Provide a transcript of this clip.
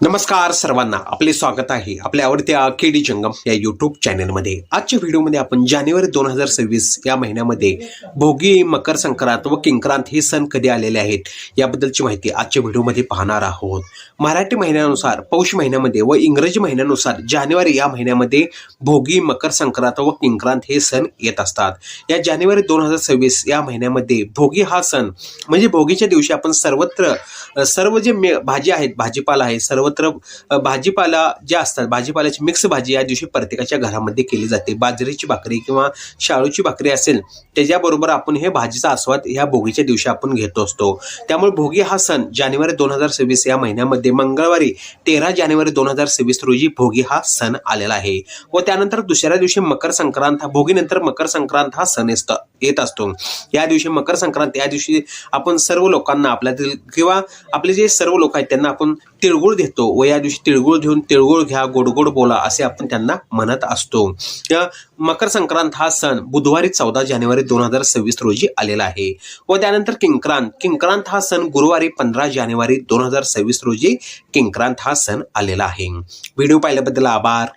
नमस्कार सर्वांना. आपले स्वागत आहे आपल्या आवडत्या के डी जंगम या यूट्यूब चॅनलमध्ये आजच्या व्हिडिओमध्ये आपण जानेवारी दोन हजार सव्वीस या महिन्यामध्ये भोगी मकर संक्रांत व किंक्रांत हे सण कधी आलेले आहेत याबद्दलची माहिती आजच्या व्हिडिओमध्ये पाहणार आहोत. मराठी महिन्यानुसार पौष महिन्यामध्ये व इंग्रजी महिन्यानुसार जानेवारी या महिन्यामध्ये भोगी मकर संक्रांत व किंक्रांत हे सण येत असतात. या जानेवारी दोन हजार सव्वीस या महिन्यामध्ये भोगी हा सण म्हणजे भोगीच्या दिवशी आपण सर्वत्र सर्व जे मे भाजी आहेत भाजीपाला आहे सर्व सर्वत्र भाजीपाला जे असतात भाजीपाल्याची मिक्स भाजी या दिवशी प्रत्येकाच्या घरामध्ये केली जाते. बाजरीची भाकरी किंवा शाळूची भाकरी असेल त्याच्याबरोबर आपण हे भाजीचा आस्वाद ह्या भोगीच्या दिवशी आपण घेतो असतो. त्यामुळे भोगी हा सण जानेवारी दोन हजार सव्वीस या महिन्यामध्ये मंगळवारी तेरा जानेवारी दोन हजार सव्वीस रोजी भोगी हा सण आलेला आहे. व त्यानंतर दुसऱ्या दिवशी मकर संक्रांत हा भोगीनंतर मकर संक्रांत हा सण असतं. येत असतो. या दिवशी मकर संक्रांत या दिवशी आपण सर्व लोकांना आपल्यातील किंवा आपले जे सर्व लोक आहेत त्यांना आपण तिळगुळ देतो व या दिवशी तिळगुळ घेऊन तिळगुळ घ्या गोड गोड बोला असे आपण त्यांना म्हणत असतो. या मकर संक्रांत हा सण बुधवारी चौदा जानेवारी दोन हजार सव्वीस रोजी आलेला आहे. व त्यानंतर किंक्रांत किंक्रांत हा सण गुरुवारी पंधरा जानेवारी दोन हजार सव्वीस रोजी किंक्रांत हा सण आलेला आहे. व्हिडिओ पाहिल्याबद्दल आभार.